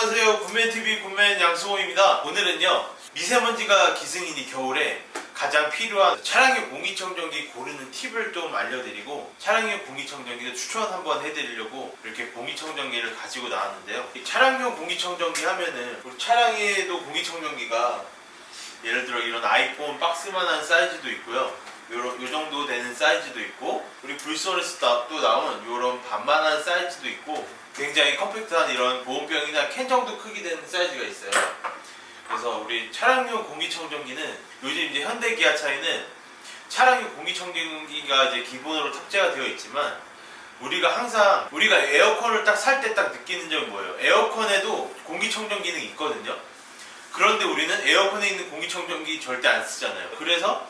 안녕하세요. 군맨TV 군맨 양승호입니다. 오늘은요, 미세먼지가 기승이니 겨울에 가장 필요한 차량용 공기청정기 고르는 팁을 좀 알려드리고 차량용 공기청정기도 추천 한번 해드리려고 이렇게 공기청정기를 가지고 나왔는데요. 이 차량용 공기청정기 하면은 우리 차량에도 공기청정기가 예를 들어 이런 아이폰 박스만한 사이즈도 있고요. 요런, 요 정도 되는 사이즈도 있고 우리 불선에서 또 나온 요런 반만한 사이즈도 있고 굉장히 컴팩트한 이런 보온병이나 캔 정도 크기 되는 사이즈가 있어요. 그래서 우리 차량용 공기청정기는 요즘 이제 현대 기아차에는 차량용 공기청정기가 이제 기본으로 탑재가 되어 있지만 우리가 항상 우리가 에어컨을 딱 살 때 딱 느끼는 점이 뭐예요? 에어컨에도 공기청정 기능이 있거든요. 그런데 우리는 에어컨에 있는 공기청정기 절대 안 쓰잖아요. 그래서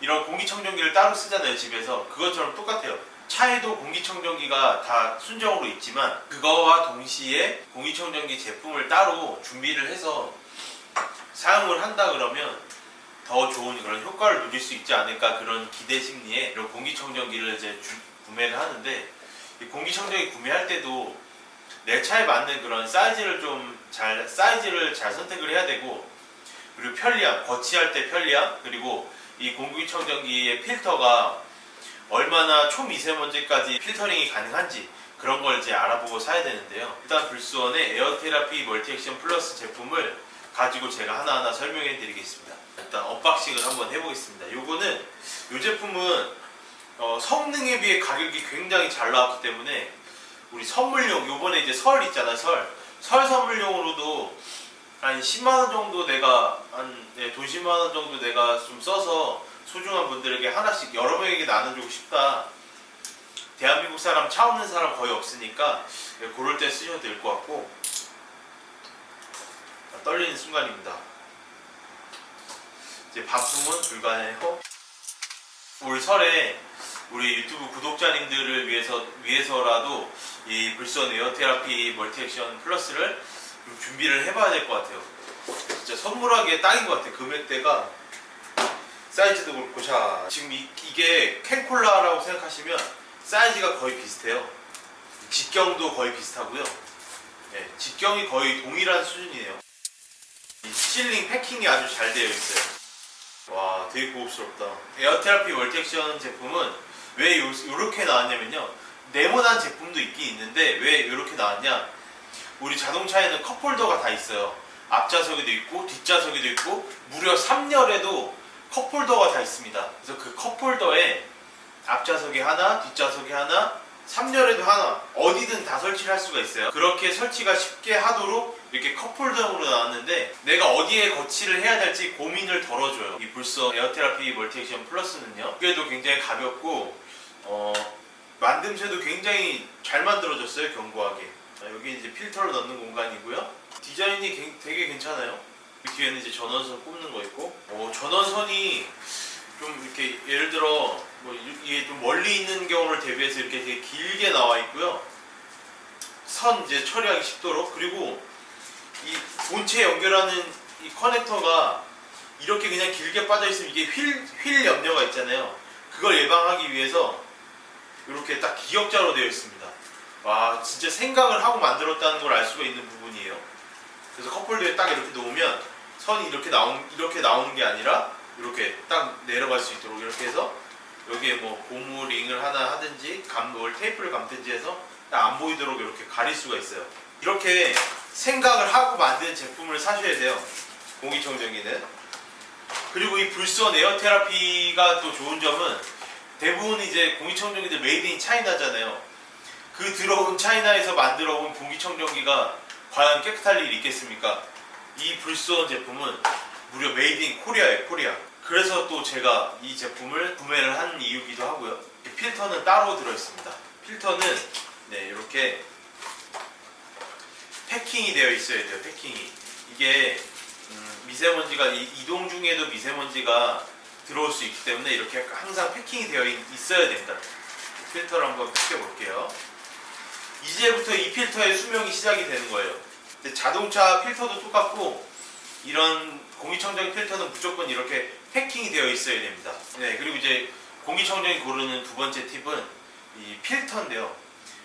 이런 공기청정기를 따로 쓰잖아요, 집에서. 그것처럼 똑같아요. 차에도 공기청정기가 다 순정으로 있지만 그거와 동시에 공기청정기 제품을 따로 준비를 해서 사용을 한다 그러면 더 좋은 그런 효과를 누릴 수 있지 않을까 그런 기대 심리에 이런 공기청정기를 이제 주- 구매를 하는데 이 공기청정기 구매할 때도 내 차에 맞는 그런 사이즈를 좀 잘 사이즈를 잘 선택을 해야 되고 그리고 편리함 거치할 때 편리함 그리고 이 공기청정기의 필터가 얼마나 초미세먼지까지 필터링이 가능한지 그런 걸 이제 알아보고 사야 되는데요. 일단 불수원의 에어테라피 멀티액션 플러스 제품을 가지고 제가 하나하나 설명해 드리겠습니다. 일단 언박싱을 한번 해보겠습니다. 요거는 이 제품은 어, 성능에 비해 가격이 굉장히 잘 나왔기 때문에 우리 선물용 요번에 이제 설 있잖아요 설. 설 선물용으로도 한 10만 원 정도 내가 한 네, 돈 10만 원 정도 내가 좀 써서 소중한 분들에게 하나씩 여러 명에게 나눠주고 싶다. 대한민국 사람 차 없는 사람 거의 없으니까 네, 그럴 때 쓰셔도 될 것 같고 아, 떨리는 순간입니다. 이제 반품은 불가해요. 올 설에 우리 유튜브 구독자님들을 위해서 위해서라도 이 불선 에어테라피 멀티액션 플러스를 좀 준비를 해봐야 될 것 같아요. 진짜 선물하기에 딱인 것 같아. 금액대가 사이즈도 그렇고 자 지금 이, 이게 캔콜라라고 생각하시면 사이즈가 거의 비슷해요. 직경도 거의 비슷하고요. 네, 직경이 거의 동일한 수준이에요. 이 실링 패킹이 아주 잘 되어 있어요. 와 되게 고급스럽다. 에어테라피 멀티액션 제품은 왜 요, 요렇게 나왔냐면요. 네모난 제품도 있긴 있는데 왜 이렇게 나왔냐? 우리 자동차에는 컵홀더가 다 있어요. 앞좌석에도 있고 뒷좌석에도 있고 무려 3열에도 컵홀더가 다 있습니다. 그래서 그 컵홀더에 앞좌석에 하나, 뒷좌석에 하나, 3열에도 하나 어디든 다 설치를 할 수가 있어요. 그렇게 설치가 쉽게 하도록 이렇게 컵홀더로 나왔는데 내가 어디에 거치를 해야 될지 고민을 덜어줘요. 이 불서 에어테라피 멀티액션 플러스는요. 그래도 굉장히 가볍고 어, 만듦새도 굉장히 잘 만들어졌어요. 견고하게. 자, 여기 이제 필터를 넣는 공간이고요. 디자인이 갱- 되게 괜찮아요. 그 뒤에는 이제 전원선 꼽는 거 있고, 어, 전원선이 좀 이렇게 예를 들어 뭐 이- 이게 좀 멀리 있는 경우를 대비해서 이렇게 되게 길게 나와 있고요. 선 이제 처리하기 쉽도록 그리고 이 본체 연결하는 이 커넥터가 이렇게 그냥 길게 빠져 있으면 이게 휠, 휠 염려가 있잖아요. 그걸 예방하기 위해서 이렇게 딱 기역자로 되어 있습니다. 와 진짜 생각을 하고 만들었다는 걸 알 수가 있는 부분이에요. 그래서 컵홀더에 딱 이렇게 놓으면 선이 이렇게 나온 이렇게 나오는 게 아니라 이렇게 딱 내려갈 수 있도록 이렇게 해서 여기에 뭐 고무 링을 하나 하든지 감뭘 테이프를 감든지 해서 딱 안 보이도록 이렇게 가릴 수가 있어요. 이렇게 생각을 하고 만든 제품을 사셔야 돼요. 공기청정기는. 그리고 이 불선 에어테라피가 또 좋은 점은 대부분 이제 공기청정기들 메이드 인 차이나잖아요. 그 들어온 차이나에서 만들어 온 공기청정기가 과연 깨끗할 일이 있겠습니까? 이 불수원 제품은 무려 메이드 인 코리아예요, 코리아. 그래서 또 제가 이 제품을 구매를 한 이유기도 하고요. 이 필터는 따로 들어있습니다. 필터는 네, 이렇게 패킹이 되어 있어야 돼요, 패킹이. 이게 음, 미세먼지가 이- 이동 중에도 미세먼지가 들어올 수 있기 때문에 이렇게 항상 패킹이 되어 있, 있어야 됩니다. 필터를 한번 펴볼게요. 이제부터 이 필터의 수명이 시작이 되는 거예요. 자동차 필터도 똑같고 이런 공기청정기 필터는 무조건 이렇게 패킹이 되어 있어야 됩니다. 네, 그리고 이제 공기청정기 고르는 두 번째 팁은 이 필터인데요.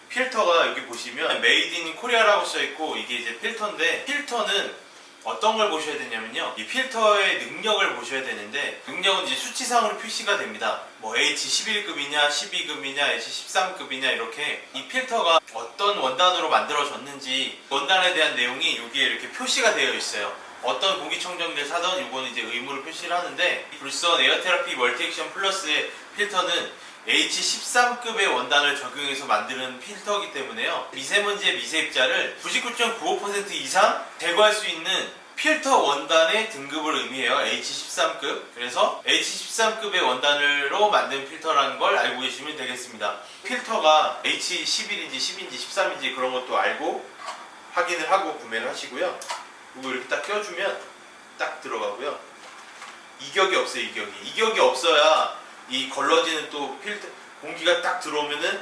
필터가 여기 보시면 메이드 인 코리아라고 써 있고 이게 이제 필터인데 필터는 어떤 걸 보셔야 되냐면요. 이 필터의 능력을 보셔야 되는데 능력은 이제 수치상으로 표시가 됩니다. 뭐 H11급이냐, 12급이냐, H13급이냐 이렇게 이 필터가 어떤 원단으로 만들어졌는지 원단에 대한 내용이 여기에 이렇게 표시가 되어 있어요. 어떤 공기청정기를 사던 이거는 이제 의무를 표시를 하는데 불선 에어테라피 멀티액션 플러스의 필터는 H13급의 원단을 적용해서 만드는 필터이기 때문에요. 미세먼지의 미세 입자를 99.95% 이상 제거할 수 있는 필터 원단의 등급을 의미해요. H13급. 그래서 H13급의 원단으로 만든 필터라는 걸 알고 계시면 되겠습니다. 필터가 H11인지 10인지 13인지 그런 것도 알고 확인을 하고 구매를 하시고요. 이거 이렇게 딱 껴주면 딱 들어가고요. 이격이 없어요, 이격이. 이격이 없어야 이 걸러지는 또 필터, 공기가 딱 들어오면은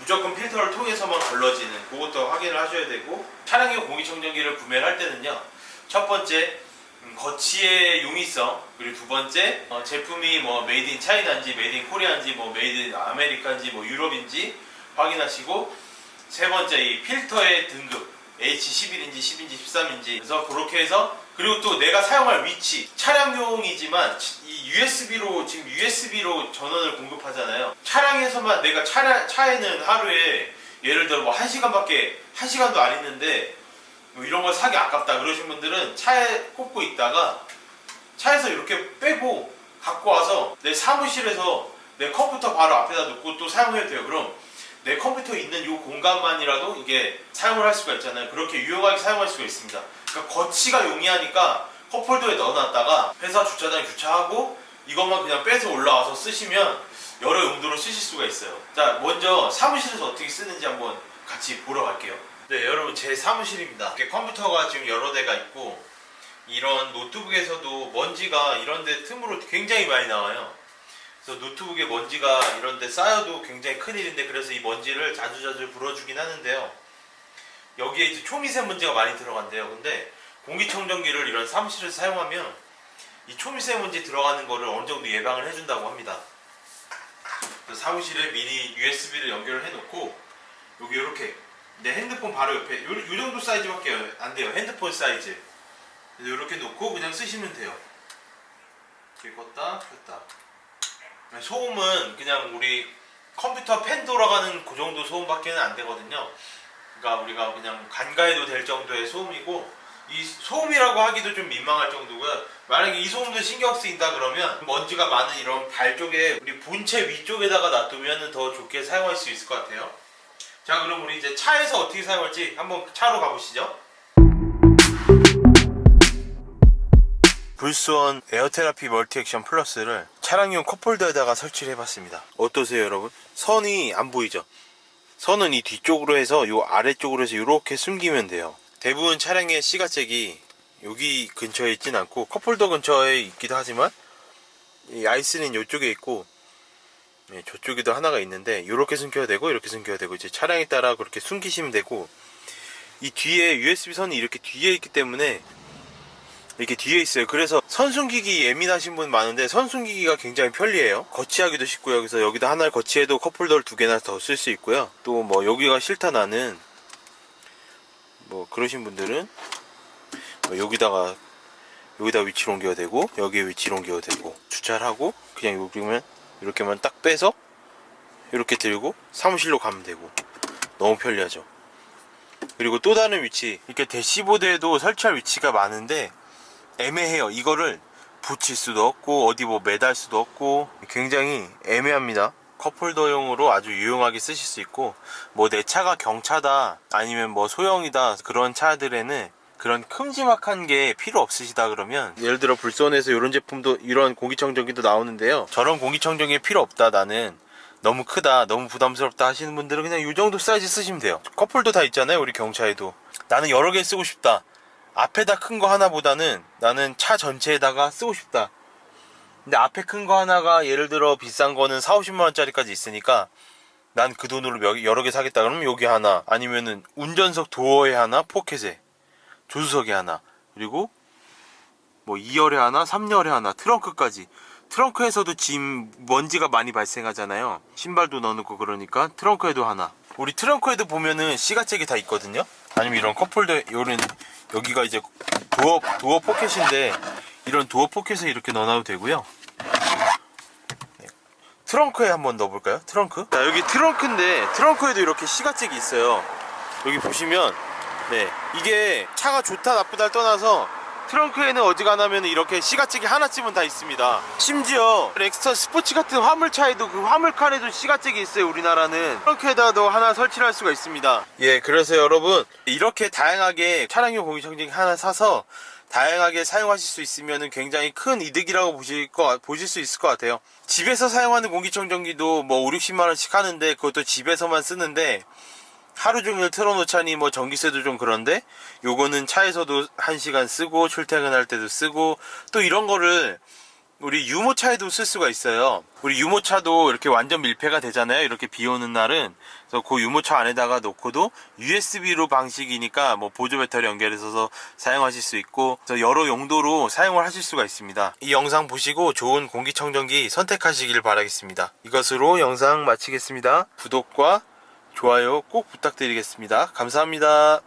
무조건 필터를 통해서만 걸러지는 그것도 확인을 하셔야 되고 차량용 공기청정기를 구매를 할 때는요. 첫 번째 음, 거치의 용이성 그리고 두 번째 어, 제품이 뭐 메이드 인 차이나인지 메이드 인 코리아인지 뭐 메이드 인 아메리카인지 뭐 유럽인지 확인하시고 세 번째 이 필터의 등급 H11인지 10인지 13인지 그래서 그렇게 해서 그리고 또 내가 사용할 위치 차량용이지만 이 USB로 지금 USB로 전원을 공급하잖아요 차량에서만 내가 차량, 차에는 하루에 예를 들어 뭐 1시간밖에 1시간도 안 있는데 뭐 이런 걸 사기 아깝다 그러신 분들은 차에 꽂고 있다가 차에서 이렇게 빼고 갖고 와서 내 사무실에서 내 컴퓨터 바로 앞에다 놓고 또 사용해도 돼요. 그럼 내 컴퓨터에 있는 이 공간만이라도 이게 사용을 할 수가 있잖아요. 그렇게 유용하게 사용할 수가 있습니다. 그러니까 거치가 용이하니까 컵홀더에 넣어놨다가 회사 주차장에 주차하고 이것만 그냥 빼서 올라와서 쓰시면 여러 용도로 쓰실 수가 있어요. 자, 먼저 사무실에서 어떻게 쓰는지 한번 같이 보러 갈게요. 네, 여러분 제 사무실입니다. 이렇게 컴퓨터가 지금 여러 대가 있고 이런 노트북에서도 먼지가 이런 데 틈으로 굉장히 많이 나와요. 그래서 노트북에 먼지가 이런 데 쌓여도 굉장히 큰일인데 그래서 이 먼지를 자주자주 불어주긴 하는데요. 여기에 이제 초미세먼지가 많이 들어간대요. 근데 공기청정기를 이런 사무실에서 사용하면 이 초미세먼지 들어가는 거를 어느 정도 예방을 해준다고 합니다. 사무실에 미리 USB를 연결을 해놓고 여기 이렇게 내 핸드폰 바로 옆에 요, 요 정도 사이즈밖에 안 돼요. 핸드폰 사이즈. 이렇게 놓고 그냥 쓰시면 돼요. 이렇게 껐다 켰다. 소음은 그냥 우리 컴퓨터 팬 돌아가는 그 정도 소음밖에는 안 되거든요. 그러니까 우리가 그냥 간과해도 될 정도의 소음이고 이 소음이라고 하기도 좀 민망할 정도고요. 만약에 이 소음도 신경 쓰인다 그러면 먼지가 많은 이런 발 쪽에 우리 본체 위쪽에다가 놔두면 더 좋게 사용할 수 있을 것 같아요. 자 그럼 우리 이제 차에서 어떻게 사용할지 한번 차로 가보시죠. 불수원 에어테라피 멀티액션 플러스를 차량용 컵홀더에다가 설치를 해봤습니다. 어떠세요 여러분? 선이 안 보이죠? 선은 이 뒤쪽으로 해서 요 아래쪽으로 해서 이렇게 숨기면 돼요. 대부분 차량의 C가잭이 여기 근처에 있진 않고 컵홀더 근처에 있기도 하지만 이 아이스는 이쪽에 있고 네, 저쪽에도 하나가 있는데 이렇게 숨겨야 되고 이렇게 숨겨야 되고 이제 차량에 따라 그렇게 숨기시면 되고 이 뒤에 USB 선이 이렇게 뒤에 있기 때문에 이렇게 뒤에 있어요. 그래서 선숨기기 예민하신 분 많은데 선숨기기가 굉장히 편리해요. 거치하기도 쉽고요. 그래서 여기다 하나를 거치해도 컵홀더를 두 개나 더 쓸 수 있고요. 또 뭐 여기가 싫다 나는 뭐 그러신 분들은 뭐 여기다가 여기다 위치로 옮겨야 되고 여기에 위치로 옮겨야 되고 주차를 하고 그냥 여기면 이렇게만 딱 빼서 이렇게 들고 사무실로 가면 되고 너무 편리하죠. 그리고 또 다른 위치 이렇게 대시보드에도 설치할 위치가 많은데 애매해요. 이거를 붙일 수도 없고 어디 뭐 매달 수도 없고. 굉장히 애매합니다. 컵홀더용으로 아주 유용하게 쓰실 수 있고 뭐 내 차가 경차다 아니면 뭐 소형이다 그런 차들에는 그런 큼지막한 게 필요 없으시다 그러면 예를 들어 불선에서 이런 제품도 이런 공기청정기도 나오는데요. 저런 공기청정기 필요 없다 나는. 너무 크다 너무 부담스럽다 하시는 분들은 그냥 이 정도 사이즈 쓰시면 돼요. 컵홀더 다 있잖아요 우리 경차에도. 나는 여러 개 쓰고 싶다 앞에다 큰 거 하나보다는 나는 차 전체에다가 쓰고 싶다. 근데 앞에 큰 거 하나가 예를 들어 비싼 거는 4, 50만 원짜리까지 있으니까 난 그 돈으로 몇- 여러 개 사겠다. 그러면 여기 하나 아니면은 운전석 도어에 하나 포켓에 조수석에 하나 그리고 뭐 2열에 하나 3열에 하나 트렁크까지. 트렁크에서도 짐 먼지가 많이 발생하잖아요. 신발도 넣어놓고 그러니까 트렁크에도 하나. 우리 트렁크에도 보면은 C가잭이 다 있거든요. 아니면 이런 컵홀더 요런 여기가 이제 도어 도어 포켓인데 이런 도어 포켓에 이렇게 넣어놔도 되고요. 네. 트렁크에 한번 넣어볼까요? 트렁크? 자 여기 트렁크인데 트렁크에도 이렇게 C가잭이 있어요. 여기 보시면 네 이게 차가 좋다 나쁘다를 떠나서 트렁크에는 어지간하면 이렇게 C가잭이 하나쯤은 다 있습니다. 심지어 렉스턴 스포츠 같은 화물차에도 그 화물칸에도 C가잭이 있어요. 우리나라는 트렁크에다도 하나 설치를 할 수가 있습니다. 예, 그래서 여러분 이렇게 다양하게 차량용 공기청정기 하나 사서 다양하게 사용하실 수 있으면 굉장히 큰 이득이라고 보실 거 보실 수 있을 것 같아요. 집에서 사용하는 공기청정기도 뭐 5, 60만 원씩 하는데 그것도 집에서만 쓰는데 하루 종일 틀어놓자니 뭐 전기세도 좀 그런데 요거는 차에서도 한시간 쓰고 출퇴근할 때도 쓰고 또 이런 거를 우리 유모차에도 쓸 수가 있어요. 우리 유모차도 이렇게 완전 밀폐가 되잖아요. 이렇게 비 오는 날은. 그래서 그 유모차 안에다가 놓고도 USB로 방식이니까 뭐 보조 배터리 연결해서 사용하실 수 있고 여러 용도로 사용을 하실 수가 있습니다. 이 영상 보시고 좋은 공기청정기 선택하시길 바라겠습니다. 이것으로 영상 마치겠습니다. 구독과 좋아요 꼭 부탁드리겠습니다. 감사합니다.